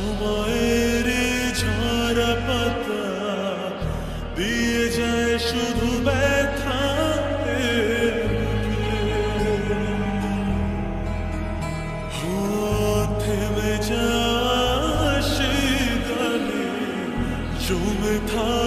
সময়ের ঝরা পাতা দিয়ে যায় শুধু ব্যথা থেমে যা সে গানে জমে থা